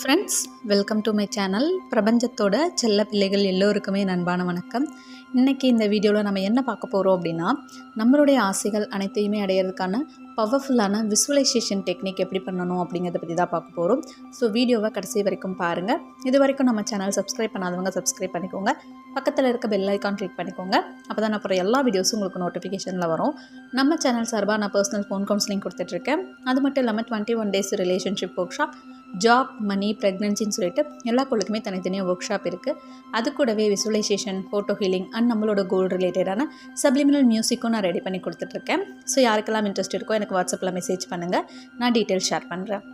Friends welcome to my channel பிரபஞ்சத்தோட செல்ல பிள்ளைகள் எல்லோருக்குமே நண்பான வணக்கம். இன்றைக்கி இந்த வீடியோவில் நம்ம என்ன பார்க்க போகிறோம் அப்படின்னா நம்மளுடைய ஆசைகள் அனைத்தையுமே அடையிறதுக்கான பவர்ஃபுல்லான விசுவலைசேஷன் டெக்னிக் எப்படி பண்ணணும் அப்படிங்கிறத பற்றி தான் பார்க்க போகிறோம் ஸோ வீடியோவை கடைசி வரைக்கும் பாருங்கள் இது வரைக்கும் நம்ம சேனல் சப்ஸ்கிரைப் பண்ணாதவங்க சப்ஸ்கிரைப் பண்ணிக்கோங்க. பக்கத்தில் இருக்க பெல் ஐக்கான் கிளிக் பண்ணிக்கோங்க. அப்போ தான் அப்புறம் எல்லா வீடியோஸும் உங்களுக்கு நோட்டிஃபிகேஷனில் வரும். நம்ம சேனல் சார்பாக நான் பர்சனல் ஃபோன் கவுன்சிலிங் கொடுத்துட்ருக்கேன் அது மட்டும் இல்லாமல் twenty one days relationship workshop job money ப்ரெக்னன்சின்னு சொல்லிட்டு எல்லா கோளுக்குமே தனித்தனியாக ஒர்க் ஷாப் இருக்குது அது கூடவே விசுவலைசேஷன் ஃபோட்டோ ஹீலிங் அண்ட் நம்மளோட கோல் ரிலேட்டடான சப்ளிமினல் மியூசிக்கும் நான் ரெடி பண்ணி கொடுத்துட்ருக்கேன். ஸோ யாருக்கெல்லாம் இன்ட்ரெஸ்ட் இருக்கோ எனக்கு வாட்ஸ்அப்பில் மெசேஜ் பண்ணுங்கள் நான் டீட்டெயில் ஷேர் பண்ணுறேன்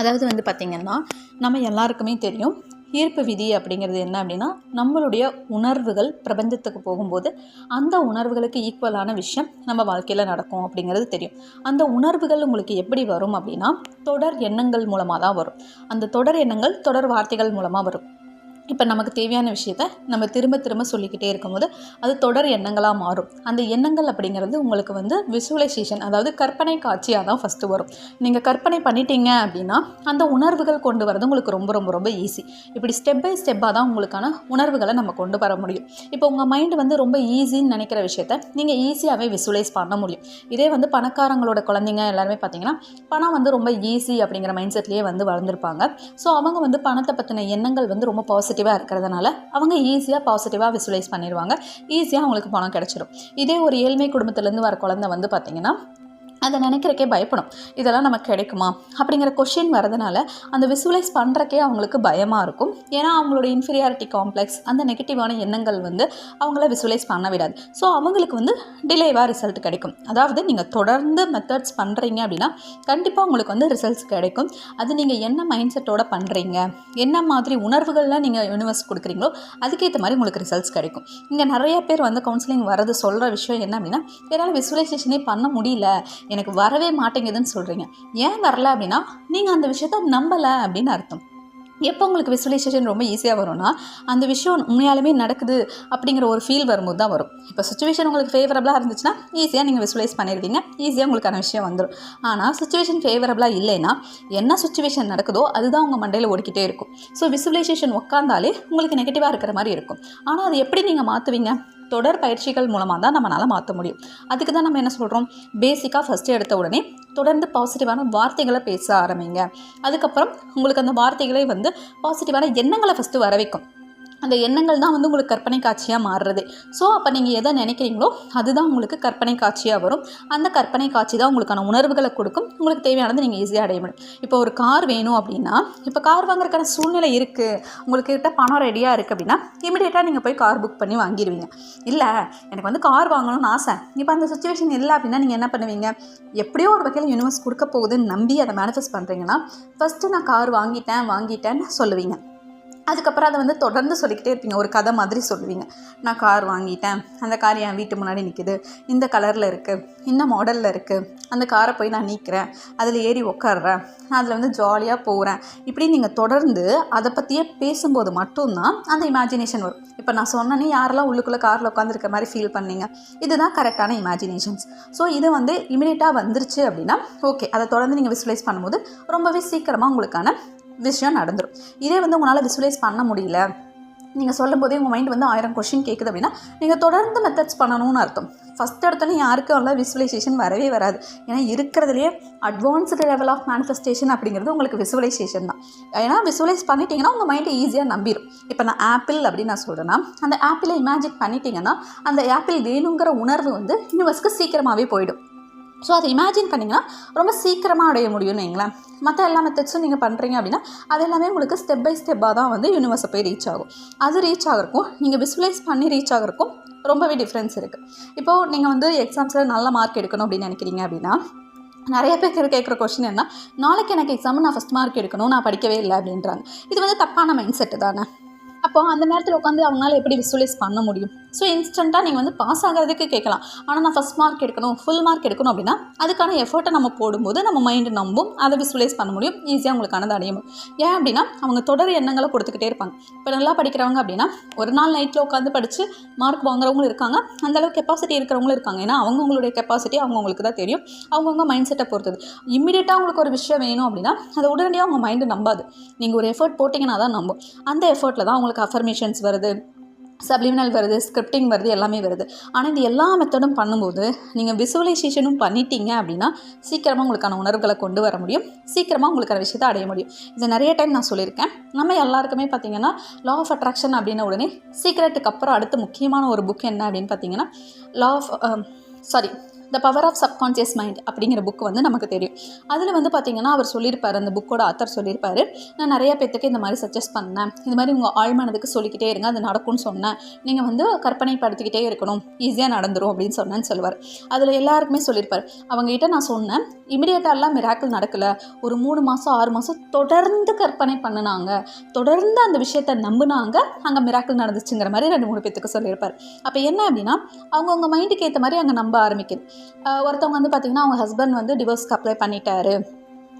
அதாவது வந்து பார்த்திங்கன்னா நம்ம எல்லாருக்குமே தெரியும் ஈர்ப்பு விதி அப்படிங்கிறது என்ன அப்படின்னா நம்மளுடைய உணர்வுகள் பிரபஞ்சத்துக்கு போகும்போது அந்த உணர்வுகளுக்கு ஈக்குவலான விஷயம் நம்ம வாழ்க்கையில் நடக்கும் அப்படிங்கிறது தெரியும். அந்த உணர்வுகள் உங்களுக்கு எப்படி வரும் அப்படின்னா தொடர் எண்ணங்கள் மூலமாக தான் வரும். அந்த தொடர் எண்ணங்கள் தொடர் வார்த்தைகள் மூலமாக வரும். இப்போ நமக்கு தேவையான விஷயத்த நம்ம திரும்ப திரும்ப சொல்லிக்கிட்டே இருக்கும்போது அது தொடர் எண்ணங்களாக மாறும். அந்த எண்ணங்கள் அப்படிங்கிறது உங்களுக்கு வந்து விசுவலைசேஷன் அதாவது கற்பனை காட்சியாக தான் ஃபஸ்ட்டு வரும். நீங்கள் கற்பனை பண்ணிட்டீங்க அப்படின்னா அந்த உணர்வுகள் கொண்டு வரது உங்களுக்கு ரொம்ப ரொம்ப ரொம்ப ஈஸி இப்படி ஸ்டெப் பை ஸ்டெப்பாக தான் உங்களுக்கான உணர்வுகளை நம்ம கொண்டு வர முடியும். இப்போ உங்கள் மைண்டு வந்து ரொம்ப ஈஸின்னு நினைக்கிற விஷயத்த நீங்கள் ஈஸியாகவே விசுவலைஸ் பண்ண முடியும். இதே வந்து பணக்காரங்களோட குழந்தைங்க எல்லாருமே பார்த்தீங்கன்னா பணம் வந்து ரொம்ப ஈஸி அப்படிங்கிற மைண்ட் செட்லேயே வந்து வளர்ந்துருப்பாங்க. ஸோ அவங்க வந்து பணத்தை பற்றின எண்ணங்கள் வந்து ரொம்ப பாசிட்டிவ் பாசிட்டிவாக இருக்கிறதுனால அவங்க ஈஸியாக பாசிட்டிவாக விசுவலைஸ் பண்ணிடுவாங்க. ஈஸியாக அவங்களுக்கு பணம் கிடச்சிடும் இதே ஒரு ஏழ்மை குடும்பத்துலேருந்து வர குழந்தை வந்து பார்த்திங்கன்னா அதை நினைக்கிறக்கே பயப்படும். இதெல்லாம் நமக்கு கிடைக்குமா? அப்படிங்கிற கொஷின் வரதுனால அந்த விசுவலைஸ் பண்ணுறக்கே அவங்களுக்கு பயமாக இருக்கும். ஏன்னா அவங்களோட இன்ஃபீரியாரிட்டி காம்ப்ளெக்ஸ் அந்த நெகட்டிவான எண்ணங்கள் வந்து அவங்கள விசுவலைஸ் பண்ண விடாது. ஸோ அவங்களுக்கு வந்து டிலேவாக ரிசல்ட் கிடைக்கும். அதாவது நீங்கள் தொடர்ந்து மெத்தட்ஸ் பண்ணுறீங்க அப்படின்னா கண்டிப்பாக உங்களுக்கு வந்து ரிசல்ட்ஸ் கிடைக்கும். அது நீங்கள் என்ன மைண்ட் செட்டோட பண்ணுறீங்க என்ன மாதிரி உணர்வுகள்லாம் நீங்கள் யூனிவர்ஸ் கொடுக்குறீங்களோ அதுக்கேற்ற மாதிரி உங்களுக்கு ரிசல்ட்ஸ் கிடைக்கும். இங்கே நிறைய பேர் வந்து கவுன்சிலிங் வரது சொல்கிற விஷயம் என்ன அப்படின்னா என்னால் விசுவலைசேஷனே பண்ண முடியல. எனக்கு வரவே மாட்டேங்குதுன்னு சொல்கிறீங்க ஏன் வரல அப்படின்னா நீங்கள் அந்த விஷயத்த நம்பலை அப்படின்னு அர்த்தம். எப்போ உங்களுக்கு விசுவலைசேஷன் ரொம்ப ஈஸியாக வரும்னா அந்த விஷயம் உண்மையாலுமே நடக்குது அப்படிங்கிற ஒரு ஃபீல் வரும்போது தான் வரும். இப்போ சுச்சுவேஷன் உங்களுக்கு ஃபேவரபுளாக இருந்துச்சுன்னா ஈஸியாக நீங்கள் விசுவலைஸ் பண்ணிடுவீங்க. ஈஸியாக உங்களுக்கான விஷயம் வந்துடும் ஆனால் சுச்சுவேஷன் ஃபேவரபுளாக இல்லைன்னா என்ன சுச்சுவேஷன் நடக்குதோ அதுதான் உங்கள் மண்டையில் ஓடிக்கிட்டே இருக்கும். ஸோ விசுவலைசேஷன் உட்காந்தாலே உங்களுக்கு நெகட்டிவாக இருக்கிற மாதிரி இருக்கும். ஆனால் அது எப்படி நீங்கள் மாற்றுவீங்க தொடர் பயிற்சிகள் மூலமாக தான் நம்மளால் மாற்ற முடியும். அதுக்கு தான் நம்ம என்ன சொல்கிறோம் பேசிக்காக ஃபஸ்ட்டு எடுத்த உடனே தொடர்ந்து பாசிட்டிவான வார்த்தைகளை பேச ஆரம்பிங்க. அதுக்கப்புறம் உங்களுக்கு அந்த வார்த்தைகளே வந்து பாசிட்டிவான எண்ணங்களை ஃபஸ்ட்டு வர வைக்கும். அந்த எண்ணங்கள் தான் வந்து உங்களுக்கு கற்பனை காட்சியாக மாறுறது. ஸோ அப்போ நீங்கள் எதை நினைக்கிறீங்களோ அதுதான் உங்களுக்கு கற்பனை காட்சியாக வரும். அந்த கற்பனை காட்சி தான் உங்களுக்கான உணர்வுகளை கொடுக்கும். உங்களுக்கு தேவையானது நீங்கள் ஈஸியாக அடைய முடியும். இப்போ ஒரு கார் வேணும் அப்படின்னா இப்போ கார் வாங்குறதுக்கான சூழ்நிலை இருக்குது உங்களுக்கு கிட்ட பணம் ரெடியாக இருக்குது அப்படின்னா இமீடியட்டாக நீங்கள் போய் கார் புக் பண்ணி வாங்கிடுவீங்க. இல்லை எனக்கு வந்து கார் வாங்கணும்னு ஆசை. இப்போ அந்த சுச்சுவேஷன் இல்லை அப்படின்னா நீங்கள் என்ன பண்ணுவீங்க? எப்படியோ ஒரு வகையில் யூனிவர்ஸ் கொடுக்க போகுதுன்னு நம்பி அதை மேனிஃபெஸ்ட் பண்ணுறீங்கன்னா ஃபஸ்ட்டு நான் கார் வாங்கிட்டேன் வாங்கிட்டேன்னு சொல்லுவீங்க. அதுக்கப்புறம் அதை வந்து தொடர்ந்து சொல்லிக்கிட்டே இருப்பீங்க. ஒரு கதை மாதிரி சொல்லுவீங்க. நான் கார் வாங்கிட்டேன். அந்த கார் என் வீட்டு முன்னாடி நிற்கிது இந்த கலரில் இருக்குது இந்த மாடலில் இருக்குது அந்த காரை போய் நான் நீக்கிறேன். அதில் ஏறி உக்காடுறேன் நான் அதில் வந்து ஜாலியாக போகிறேன் இப்படி நீங்கள் தொடர்ந்து அதை பற்றியே பேசும்போது மட்டும்தான் அந்த இமேஜினேஷன் வரும். இப்போ நான் சொன்னேன்னே யாரெல்லாம் உள்ளுக்குள்ளே காரில் உட்காந்துருக்க மாதிரி ஃபீல் பண்ணீங்க? இதுதான் கரெக்டான இமேஜினேஷன்ஸ் ஸோ இது வந்து இமினேட்டாக வந்துருச்சு அப்படின்னா ஓகே அதை தொடர்ந்து நீங்கள் விசுவலைஸ் பண்ணும்போது ரொம்பவே சீக்கிரமாக உங்களுக்கான விஷயம் நடந்துடும் இதே வந்து உங்களால் விசுவலைஸ் பண்ண முடியல. நீங்கள் சொல்லும் போதே உங்கள் மைண்ட் வந்து ஆயிரம் கொஷின் கேட்குது அப்படின்னா நீங்கள் தொடர்ந்து மெத்தட்ஸ் பண்ணணும்னு அர்த்தம். ஃபஸ்ட் எடுத்தோன்னே யாருக்கும் அவ்வளோ விசுவலைசேஷன் வரவே வராது. ஏன்னா இருக்கிறதுலையே அட்வான்ஸ்டு லெவல் ஆஃப் மேனிஃபெஸ்டேஷன் அப்படிங்கிறது உங்களுக்கு விசுவலைசேஷன் தான். ஏன்னா விசுவலைஸ் பண்ணிட்டீங்கன்னா உங்கள் மைண்டை ஈஸியாக நம்பிடும் இப்போ நான் ஆப்பிள் அப்படின்னு நான் சொல்கிறேன்னா அந்த ஆப்பிளை இமேஜின் பண்ணிட்டீங்கன்னா அந்த ஆப்பிள் வேணுங்கிற உணர்வு வந்து யூனிவர்ஸ்க்கு சீக்கிரமாகவே போயிடும். ஸோ அதை இமேஜின் பண்ணிங்கன்னா ரொம்ப சீக்கிரமாக அடைய முடியும்னு வைங்களேன். மற்ற எல்லா மெத்தட்ஸும் நீங்கள் பண்ணுறீங்க அப்படின்னா அது எல்லாமே உங்களுக்கு ஸ்டெப் பை ஸ்டெப்பாக தான் வந்து யூனிவர்ஸை போய் ரீச் ஆகும். அது ரீச் ஆகிறக்கும் நீங்கள் விசுவலைஸ் பண்ணி ரீச் ஆகிறக்கும் ரொம்பவே டிஃப்ரென்ஸ் இருக்குது இப்போது நீங்கள் வந்து எக்ஸாம்ஸில் நல்ல மார்க் எடுக்கணும் அப்படின்னு நினைக்கிறீங்க அப்படின்னா நிறைய பேர் கேட்குற கொஷின் என்ன நாளைக்கு எனக்கு எக்ஸாம் நான் ஃபஸ்ட் மார்க் எடுக்கணும் நான் படிக்கவே இல்லை அப்படின்றாங்க. இது வந்து தப்பான மைண்ட் செட்டு தானே. அப்போ அந்த நேரத்தில் உட்காந்து அவங்களால எப்படி விசுவலைஸ் பண்ண முடியும்? ஸோ இன்ஸ்டண்ட்டாக நீங்கள் வந்து பாஸ் ஆகிறதுக்கு கேட்கலாம். ஆனால் நான் ஃபஸ்ட் மார்க் எடுக்கணும் ஃபுல் மார்க் எடுக்கணும் அப்படின்னா அதுக்கான எஃபர்ட்டை நம்ம போடும்போது நம்ம மைண்டு நம்பும் அதை விசுவலைஸ் பண்ண முடியும் ஈஸியாக உங்களுக்கானது அடைய முடியும் ஏன் அப்படின்னா அவங்க தொடர் எண்ணங்களை கொடுத்துக்கிட்டே இருப்பாங்க. இப்போ நல்லா படிக்கிறவங்க அப்படின்னா ஒரு நாள் நைட்டில் உட்காந்து படித்து மார்க் வாங்குறவங்களும் இருக்காங்க. அந்த அளவுக்கு கெப்பாசிட்டி இருக்கிறவங்களும் இருக்காங்க. ஏன்னா அவங்கவுங்களுடைய கெப்பாசிட்டி அவங்கவுங்களுக்கு தான் தெரியும். அவங்கவுங்க மைண்ட் செட்டை பொறுத்தது. இம்மிடியட்டாக உங்களுக்கு ஒரு விஷயம் வேணும் அப்படின்னா அதை உடனடியாக உங்கள் மைண்டு நம்பாது. நீங்கள் ஒரு எஃபர்ட் போட்டிங்கன்னா தான் நம்பும். அந்த எஃபர்ட்டில் தான் அவங்களுக்கு நமக்கு அஃபர்மேஷன்ஸ் வருது சப்ளிமினல் வருது ஸ்கிரிப்டிங் வருது எல்லாமே வருது. ஆனால் இந்த எல்லா மெத்தடும் பண்ணும்போது நீங்கள் விசுவலைசேஷனும் பண்ணிட்டீங்க அப்படின்னா சீக்கிரமாக உங்களுக்கான உணர்வுகளை கொண்டு வர முடியும். சீக்கிரமாக உங்களுக்கான விஷயத்தை அடைய முடியும். இதை நிறைய டைம் நான் சொல்லியிருக்கேன். நம்ம எல்லாருக்குமே பார்த்தீங்கன்னா லா ஆஃப் அட்ராக்ஷன் அப்படின்ன உடனே சீக்ரெட்டுக்கு அப்புறம் அடுத்து முக்கியமான ஒரு புக் என்ன அப்படின்னு பார்த்தீங்கன்னா law of sorry the power of subconscious mind அப்படிங்கிற புக் வந்து நமக்கு தெரியும். அதில் வந்து பார்த்தீங்கன்னா அவர் சொல்லியிருப்பார் அந்த புக்கோட ஆத்தர் சொல்லியிருப்பார். நான் நிறைய பேத்துக்கு இந்த மாதிரி சஜஸ்ட் பண்ணேன். இந்த மாதிரி உங்கள் ஆழ்மனதுக்கு சொல்லிக்கிட்டே இருங்க அது நடக்கும்னு சொன்னேன். நீங்கள் வந்து கற்பனைப்படுத்திக்கிட்டே இருக்கணும். ஈஸியாக நடந்துடும் அப்படின்னு சொன்னேன்னு சொல்லுவார். அதில் எல்லாருக்குமே சொல்லியிருப்பார். அவங்ககிட்ட நான் சொன்னேன் இமிடியேட்டாலாம் மிராக்கிள் நடக்கலை. ஒரு மூணு மாதம் ஆறு மாதம் தொடர்ந்து கற்பனை பண்ணினாங்க. தொடர்ந்து அந்த விஷயத்தை நம்பினாங்க. அங்கே மிராக்கிள் நடந்துச்சுங்கிற மாதிரி ரெண்டு மூணு பேத்துக்கு சொல்லியிருப்பார். அப்போ என்ன அப்படின்னா அவங்கவுங்க மைண்டுக்கு ஏற்ற மாதிரி அங்கே நம்ப ஆரம்பிக்குது. ஒருத்தவங்க வந்து பார்த்திங்கன்னா அவங்க ஹஸ்பண்ட் வந்து டிவோர்ஸ்க்கு அப்ளை பண்ணிட்டாரு.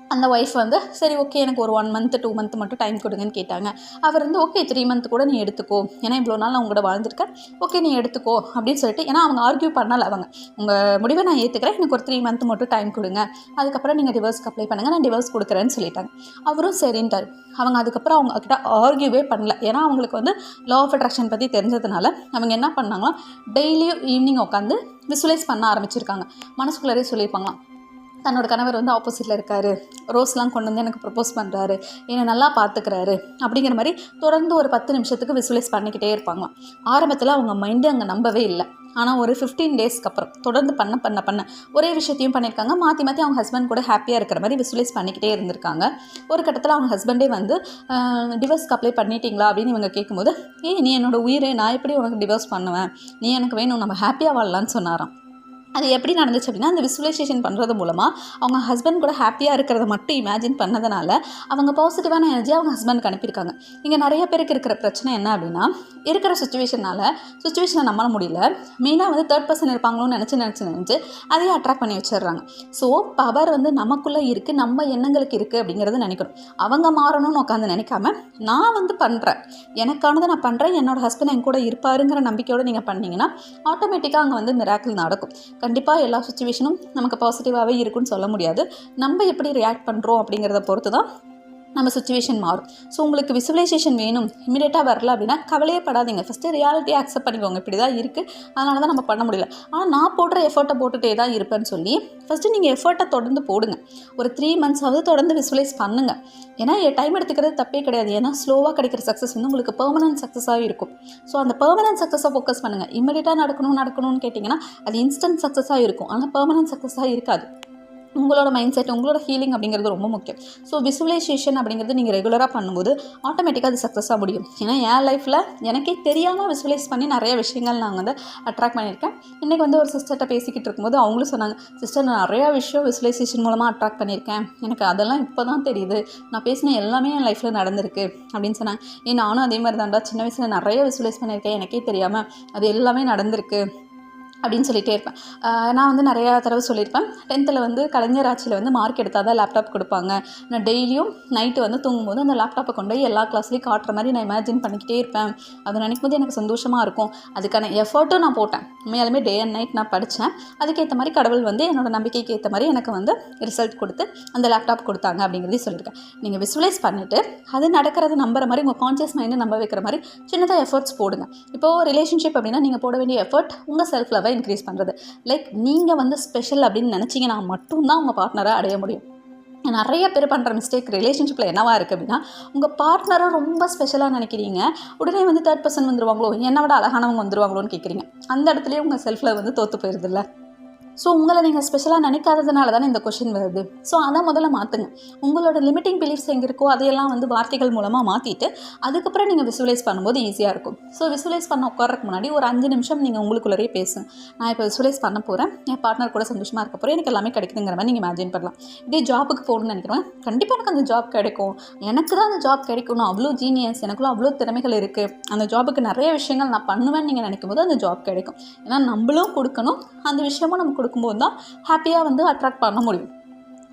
அந்த ஒய்ஃப் வந்து சரி ஓகே எனக்கு ஒரு ஒன் மந்த் டூ மந்த் மட்டும் டைம் கொடுங்கன்னு கேட்டாங்க. அவர் வந்து ஓகே த்ரீ மந்த் கூட நீ எடுத்துக்கோ. ஏன்னா இவ்வளோ நாள் நான் உங்களோட வாழ்ந்துருக்கேன். ஓகே நீ எடுத்துக்கோ. அப்படின்னு சொல்லிட்டு ஏன்னா அவங்க ஆர்கியூ பண்ணல அவங்க. உங்கள் முடிவை நான் ஏற்றுக்கிறேன் எனக்கு ஒரு த்ரீ மந்த் மட்டும் டைம் கொடுங்க. அதுக்கப்புறம் நீங்கள் டிவோர்ஸ்க்கு அப்ளை பண்ணுங்கள் நான் டிவோர்ஸ் கொடுக்குறேன்னு சொல்லிட்டாங்க. அவரும் சரின்ட்டார். அவங்க அதுக்கப்புறம் அவங்க கிட்ட ஆர்கியூவே பண்ணல. ஏன்னா அவங்களுக்கு வந்து லா ஆஃப் அட்ராக்ஷன் பற்றி தெரிஞ்சதுனால அவங்க என்ன பண்ணாங்களோ டெய்லியும் ஈவினிங் உட்காந்து விசுவலைஸ் பண்ண ஆரம்பிச்சிருக்காங்க. மனசுக்குள்ளரே சொல்லியிருப்பாங்களாம் தன்னோட கணவர் வந்து ஆப்போசிட்டில் இருக்கார். ரோஸ்லாம் கொண்டு வந்து எனக்கு ப்ரப்போஸ் பண்ணுறாரு என்னை நல்லா பார்த்துக்கிறாரு அப்படிங்கிற மாதிரி தொடர்ந்து ஒரு பத்து நிமிஷத்துக்கு விசுவலைஸ் பண்ணிக்கிட்டே இருப்பாங்களாம் ஆரம்பத்தில் அவங்க மைண்டு அங்கே நம்பவே இல்லை. ஆனால் ஒரு ஃபிஃப்டீன் டேஸ்க்கு அப்புறம் தொடர்ந்து பண்ண பண்ண பண்ண ஒரே விஷயத்தையும் பண்ணியிருக்காங்க மாற்றி மாற்றி அவங்க ஹஸ்பண்ட் கூட ஹாப்பியாக இருக்கிற மாதிரி விசுவலைஸ் பண்ணிக்கிட்டே இருந்திருக்காங்க. ஒரு கட்டத்தில் அவங்க ஹஸ்பண்டே வந்து டிவோர்ஸ்க்கு அப்ளை பண்ணிட்டீங்களா? அப்படின்னு இவங்க கேட்கும்போது ஏய் நீ என்னோடய உயிரே நான் எப்படி உனக்கு டிவோர்ஸ் பண்ணுவேன்? நீ எனக்கு வேணும் நம்ம ஹாப்பியாக வாழலான்னு சொன்னாராம். அது எப்படி நடந்துச்சு அப்படின்னா அந்த விசுவலைசேஷன் பண்ணுறது மூலமாக அவங்க ஹஸ்பண்ட் கூட ஹாப்பியாக இருக்கிறத மட்டும் இமேஜின் பண்ணதுனால அவங்க பாசிட்டிவான எனர்ஜி அவங்க ஹஸ்பண்ட்க்கு அனுப்பியிருக்காங்க. இங்கே நிறைய பேருக்கு இருக்கிற பிரச்சனை என்ன அப்படின்னா இருக்கிற சுச்சுவேஷனால் சுச்சுவேஷனை நம்ப முடியல. மெயினாக வந்து தேர்ட் பர்சன் இருப்பாங்களோன்னு நினச்சி நினச்சி நினச்சி அதையே அட்ராக்ட் பண்ணி வச்சிடுறாங்க. ஸோ பவர் வந்து நமக்குள்ளே இருக்குது நம்ம எண்ணங்களுக்கு இருக்குது அப்படிங்கிறத நினைக்கணும். அவங்க மாறணும்னு உட்காந்து நினைக்காம நான் வந்து பண்ணுறேன் எனக்கானதை நான் பண்ணுறேன் என்னோட ஹஸ்பண்ட் என் கூட இருப்பாருங்கிற நம்பிக்கையோடு நீங்கள் பண்ணிங்கன்னா ஆட்டோமேட்டிக்காக அங்கே வந்து மிராக்கிள் நடக்கும். கண்டிப்பாக எல்லா சுச்சுவேஷனும் நமக்கு பாசிட்டிவாகவே இருக்குன்னு சொல்ல முடியாது. நம்ம எப்படி ரியாக்ட் பண்ணுறோம் அப்படிங்கிறத பொறுத்து தான் நம்ம சுச்சுவேஷன் மாறும். ஸோ உங்களுக்கு விசுவலைசேஷன் வேணும் இமீடியட்டாக வரல அப்படின்னா கவலையே படாதீங்க. ஃபஸ்ட்டு ரியாலிட்டியை அக்செப்ட் பண்ணிக்கோங்க. இப்படி தான் இருக்குது அதனால தான் நம்ம பண்ண முடியல. ஆனால் நான் போடுற எஃபர்ட்டை போட்டுகிட்டே தான் இருப்பேன்னு சொல்லி ஃபஸ்ட்டு நீங்கள் எஃபர்ட்டை தொடர்ந்து போடுங்க. ஒரு த்ரீ மந்த்ஸாவது தொடர்ந்து விசுவலைஸ் பண்ணுங்கள் ஏன்னா டைம் எடுத்துக்கிறது தப்பே கிடையாது. ஏன்னா ஸ்லோவாக கிடைக்கிற சக்ஸஸ் வந்து உங்களுக்கு பெர்மனன்ட் சக்ஸஸாக இருக்கும். ஸோ அந்த பெர்மனன்ட் சக்ஸஸை ஃபோக்கஸ் பண்ணுங்கள் இமீடியட்டாக நடக்கணும் நடக்கணும்னு கேட்டிங்கன்னா அது இன்ஸ்டன்ட் சக்ஸஸாக இருக்கும். ஆனால் பெர்மனன்ட் சக்ஸஸாக இருக்காது. உங்களோட மைண்ட் செட் உங்களோட ஹீலிங் அப்படிங்கிறது ரொம்ப முக்கியம். ஸோ விசுவலைசேஷன் அப்படிங்கிறது நீங்கள் ரெகுலராக பண்ணும்போது ஆட்டோமேட்டிக்காக அது சக்ஸஸாக முடியும். ஏன்னா என் லைஃப்பில் எனக்கே தெரியாமல் விசுவலைஸ் பண்ணி நிறைய விஷயங்கள் நான் வந்து அட்ராக்ட் பண்ணியிருக்கேன். இன்றைக்கி வந்து ஒரு சிஸ்டர்கிட்ட பேசிக்கிட்டு இருக்கும்போது அவங்களும் சொன்னாங்க சிஸ்டர் நான் நிறையா விஷயம் விசுவலைசேஷன் மூலமாக அட்ராக்ட் பண்ணியிருக்கேன். எனக்கு அதெல்லாம் இப்போ தான் தெரியுது. நான் பேசின எல்லாமே என் லைஃப்பில் நடந்திருக்கு. அப்படின்னு சொன்னாங்க. ஏன் நானும் அதே மாதிரி தான்டா சின்ன வயசில் நிறைய விசுவலைஸ் பண்ணியிருக்கேன். எனக்கே தெரியாமல் அது எல்லாமே நடந்திருக்கு. அப்படின்னு சொல்லிகிட்டே இருப்பேன். நான் வந்து நிறையா தடவை சொல்லியிருப்பேன். டென்த்தில் வந்து கலைஞர் ஆட்சியில் வந்து மார்க் எடுத்தால் தான் லேப்டாப் கொடுப்பாங்க. நான் டெய்லியும் நைட்டு வந்து தூங்கும்போது அந்த லேப்டாப்பை கொண்டு போய் எல்லா கிளாஸ்லேயும் காட்டுற மாதிரி நான் இமேஜின் பண்ணிக்கிட்டே இருப்பேன். அதை நினைக்கும் போது எனக்கு சந்தோஷமாக இருக்கும். அதுக்கான எஃபர்ட்டும் நான் போட்டேன். உண்மையாலுமே டே அண்ட் நைட் நான் படித்தேன் அதுக்கேற்ற மாதிரி கடவுள் வந்து என்னோடய நம்பிக்கைக்கு ஏற்ற மாதிரி எனக்கு வந்து ரிசல்ட் கொடுத்து அந்த லேப்டாப் கொடுத்தாங்க அப்படிங்கிறதையும் சொல்லியிருக்கேன். நீங்கள் விசுவலைஸ் பண்ணிவிட்டு அது நடக்கிறது நம்புற மாதிரி உங்கள் கான்சியஸ் மைண்டை நம்ப வைக்கிற மாதிரி சின்னதாக எஃபர்ட்ஸ் போடுங்க. இப்போது ரிலேஷன்ஷிப் அப்படின்னா நீங்கள் போட வேண்டிய எஃபர்ட் உங்கள் செல்ஃப் லவ்வை இன்க்ரீஸ் பண்ணுறது லைக் நீங்கள் வந்து ஸ்பெஷல் அப்படின்னு நினச்சிங்கன்னா மட்டும்தான் உங்கள் பார்ட்னரை அடைய முடியும். நிறைய பேர் பண்ணுற மிஸ்டேக் ரிலேஷன்ஷிப்பில் என்னவா இருக்குது அப்படின்னா உங்கள் பார்ட்னரை ரொம்ப ஸ்பெஷலாக நினைக்கிறீங்க. உடனே வந்து தேர்ட் பர்சன் வந்துருவாங்களோ? என்னை விட அழகானவங்க வந்துருவாங்களோன்னு கேட்குறீங்க அந்த இடத்துலயே உங்கள் செல்ஃபில் வந்து தோற்று போயிருதில்ல? ஸோ உங்களை நீங்கள் ஸ்பெஷலாக நினைக்காததுனால தானே இந்த கொஷின் வருது. ஸோ அதை முதல்ல மாற்றுங்க உங்களோட லிமிட்டிங் பிலீஃப்ஸ் எங்கே இருக்கோ அதையெல்லாம் வந்து வார்த்தைகள் மூலமாக மாற்றிட்டு அதுக்கப்புறம் நீங்கள் விசுவலைஸ் பண்ணும்போது ஈஸியாக இருக்கும். ஸோ விசுவலைஸ் பண்ண உட்காரக்கு முன்னாடி ஒரு அஞ்சு நிமிஷம் நீங்கள் உங்களுக்குள்ளேயே பேசுங்க. நான் இப்போ விசுவலைஸ் பண்ண போகிறேன் என் பார்ட்னர் கூட சந்தோஷமாக இருக்க போகிறேன் எனக்கு எல்லாமே கிடைக்குதுங்கிற மாதிரி நீங்கள் இமேஜின் பண்ணலாம். இதே ஜாபுக்கு போகணும்னு நினைக்கிறேன் கண்டிப்பாக எனக்கு அந்த ஜாப் கிடைக்கும். எனக்கு தான் அந்த ஜாப் கிடைக்கணும். அவ்வளோ ஜீனியஸ் எனக்குள்ள அவ்வளோ திறமைகள் இருக்குது அந்த ஜாபுக்கு நிறைய விஷயங்கள் நான் பண்ணுவேன்னு நீங்கள் நினைக்கும் போது அந்த ஜாப் கிடைக்கும். ஏன்னா நம்மளும் கொடுக்கணும். அந்த விஷயமும் நம்ம கொடுக்கணும் கொடுக்கும்போது தான் ஹாப்பியாக வந்து அட்ராக்ட் பண்ண முடியும்.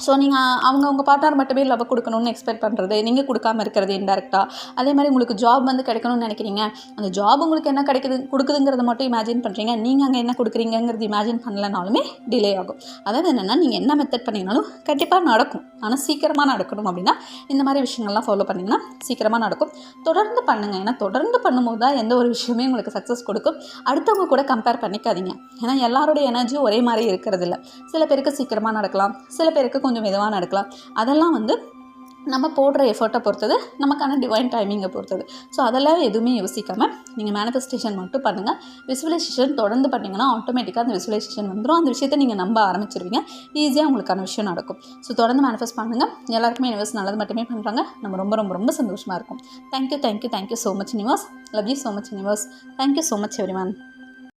ஸோ நீங்கள் அவங்க உங்கள் பார்ட்னர் மட்டுமே லவ் கொடுக்கணும்னு எக்ஸ்பெக்ட் பண்ணுறது நீங்கள் கொடுக்காம இருக்கிறது இன்டெரக்டாக அதே மாதிரி உங்களுக்கு ஜாப் வந்து கிடைக்கணும்னு நினைக்கிறீங்க. அந்த ஜாப் உங்களுக்கு என்ன கிடைக்குது கொடுக்குதுங்கிறத மட்டும் இமேஜின் பண்ணுறீங்க நீங்கள் அங்கே என்ன கொடுக்குறீங்கிறது இமேஜின் பண்ணலனாலுமே டிலே ஆகும். அதாவது என்னென்னா நீங்கள் என்ன மெத்தட் பண்ணிங்கனாலும் கண்டிப்பாக நடக்கும். ஆனால் சீக்கிரமாக நடக்கணும் அப்படின்னா இந்த மாதிரி விஷயங்கள்லாம் ஃபாலோ பண்ணிங்கன்னா சீக்கிரமாக நடக்கும். தொடர்ந்து பண்ணுங்கள் ஏன்னா தொடர்ந்து பண்ணும்போது தான் எந்த ஒரு விஷயமே உங்களுக்கு சக்ஸஸ் கொடுக்கும். அடுத்தவங்க கூட கம்பேர் பண்ணிக்காதீங்க. ஏன்னா எல்லாருடைய எனர்ஜியும் ஒரே மாதிரி இருக்கிறது இல்லை சில பேருக்கு சீக்கிரமாக நடக்கலாம். சில பேருக்கு கொஞ்சம் மெதுவாக நடக்கலாம். அதெல்லாம் வந்து நம்ம போடுற எஃபர்ட்டை பொறுத்தது நமக்கான டிவைன் டைமிங்கை பொறுத்தது. ஸோ அதெல்லாம் எதுவுமே யோசிக்காமல் நீங்கள் மேனிஃபெஸ்டேஷன் மட்டும் பண்ணுங்கள் விசுவலைசேஷன் தொடர்ந்து பண்ணிங்கன்னா ஆட்டோமேட்டிக்காக அந்த விசுவலைசேஷன் வந்துடும் அந்த விஷயத்தை நீங்கள் நம்ப ஆரம்பிச்சிருவீங்க. ஈஸியாக உங்களுக்கான விஷயம் நடக்கும். ஸோ தொடர்ந்து மேனிஃபெஸ்ட் பண்ணுங்கள் எல்லாருக்குமே யூனிவர்ஸ் நல்லது மட்டுமே பண்ணுறாங்க நம்ம ரொம்ப ரொம்ப ரொம்ப சந்தோஷமாக இருக்கும். Thank you thank you thank you so much universe love you so much universe thank you so much every